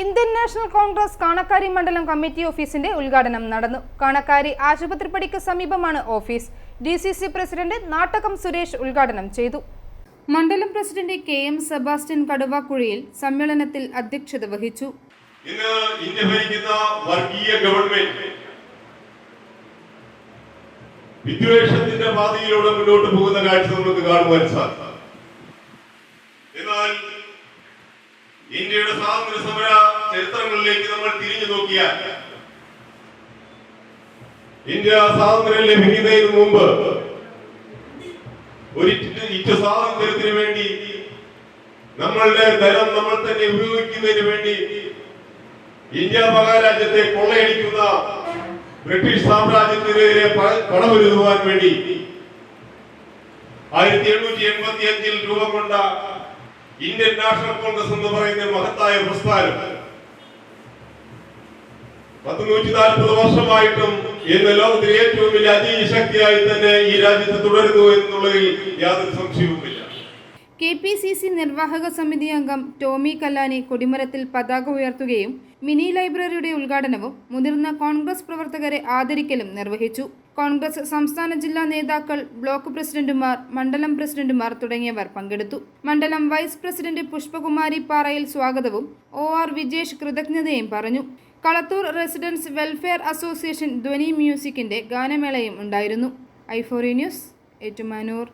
Indian national Congress Kanakkari മണ്ഡലം committee ഓഫീസിന്റെ ഉദ്ഘാടനം നടന്നു. കാണക്കാരി ആശുപത്രിപ്പടിക്ക് സമീപമാണ് office. D C C president Nattakam Suresh ഉദ്ഘാടനം ചെയ്തു. മണ്ഡലം പ്രസിഡന്റ് കെ എം സെബാസ്റ്റ്യൻ കടുവാക്കുഴിയിൽ സമ്മേളനത്തിൽ അധ്യക്ഷത വഹിച്ചു. ഇന്ത്യ ഭരിക്കുന്ന വർഗീയ ഗവൺമെന്റ് വിദ്വേഷത്തിന്റെ പാതയിലൂടെ മുന്നോട്ട് പോകുന്ന കാഴ്ച നമുക്ക് കാണുവാൻ സാധിക്കും. ഇന്ത്യയുടെ സ്വാതന്ത്ര്യ സമര ചരിത്രങ്ങളിലേക്ക് നമ്മൾ തിരിഞ്ഞു നോക്കിയാൽ ഇന്ത്യ സ്വാതന്ത്ര്യം ലഭിക്കുന്നതിന് മുമ്പ് ഒരു സ്വാതന്ത്ര്യത്തിന് വേണ്ടി നമ്മളുടെ ധനം നമ്മൾ തന്നെ ഉപയോഗിക്കുന്നതിന് വേണ്ടി ഇന്ത്യ മഹാരാജ്യത്തെ കൊള്ളയടിക്കുന്ന ബ്രിട്ടീഷ് സാമ്രാജ്യത്തിനെതിരെ പണമൊരുതുവാൻ വേണ്ടി ആയിരത്തി എണ്ണൂറ്റി എൺപത്തി അഞ്ചിൽ രൂപം കൊണ്ട ഇന്ത്യൻ നാഷണൽ കോൺഗ്രസ് എന്ന് പറയുന്ന മഹത്തായ പ്രസ്ഥാനം പത്ത് നൂറ്റി നാൽപ്പത് വർഷമായിട്ടും ഇന്ന് ലോകത്തിലെ ഏറ്റവും വലിയ അതീശക്തിയായി തന്നെ ഈ രാജ്യത്ത് തുടരുന്നു എന്നുള്ളതിൽ യാതൊരു സംശയവുമില്ല. കെ പി സി സി നിർവാഹക സമിതി അംഗം ടോമി കല്ലാനി കൊടിമരത്തിൽ പതാക ഉയർത്തുകയും മിനി ലൈബ്രറിയുടെ ഉദ്ഘാടനവും മുതിർന്ന കോൺഗ്രസ് പ്രവർത്തകരെ ആദരിക്കലും നിർവഹിച്ചു. കോൺഗ്രസ് സംസ്ഥാന ജില്ലാ നേതാക്കൾ ബ്ലോക്ക് പ്രസിഡന്റുമാർ മണ്ഡലം പ്രസിഡന്റുമാർ തുടങ്ങിയവർ പങ്കെടുത്തു. മണ്ഡലം വൈസ് പ്രസിഡന്റ് പുഷ്പകുമാരി പാറയിൽ സ്വാഗതവും ഒ ആർ വിജേഷ് കൃതജ്ഞതയും പറഞ്ഞു. കളത്തൂർ റെസിഡൻസ് വെൽഫെയർ അസോസിയേഷൻ ധ്വനി മ്യൂസിക്കിന്റെ ഗാനമേളയും ഉണ്ടായിരുന്നു. ഐഫോറി ന്യൂസ് ഏറ്റുമാനൂർ.